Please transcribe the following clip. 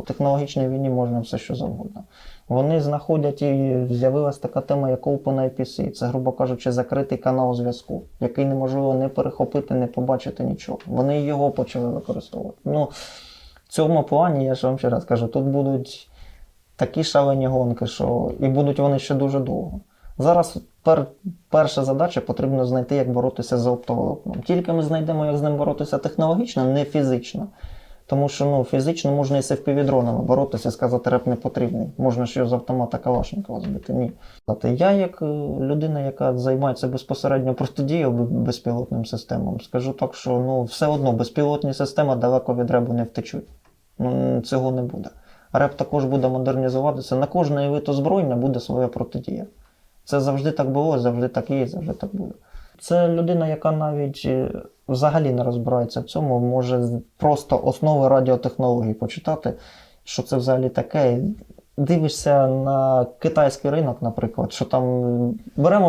В технологічній війні можна все що завгодно. Вони знаходять і з'явилася така тема, як OpenIPC. Це, грубо кажучи, закритий канал зв'язку, який неможливо не перехопити, не побачити нічого. Вони його почали використовувати. Ну, в цьому плані, я ж вам ще раз кажу, тут будуть такі шалені гонки, що і будуть вони ще дуже довго. Зараз пер, перша задача потрібно знайти, як боротися з оптоволокном. Тільки ми знайдемо, як з ним боротися технологічно, не фізично. Тому що ну, фізично можна і з FPV-дронами боротися, сказати, реп не потрібний. Можна ж його з автомата Калашникова збити. Ні. Я, як е, людина, яка займається безпосередньо протидією безпілотним системам, скажу так, що ну, все одно безпілотні системи далеко від ребу не втечуть. Ну, цього не буде. Реп також буде модернізуватися. На кожне вид озброєння буде своя протидія. Це завжди так було, завжди так є, завжди так буде. Це людина, яка навіть е, взагалі не розбирається в цьому, може просто основи радіотехнологій почитати, що це взагалі таке. Дивишся на китайський ринок, наприклад, що там беремо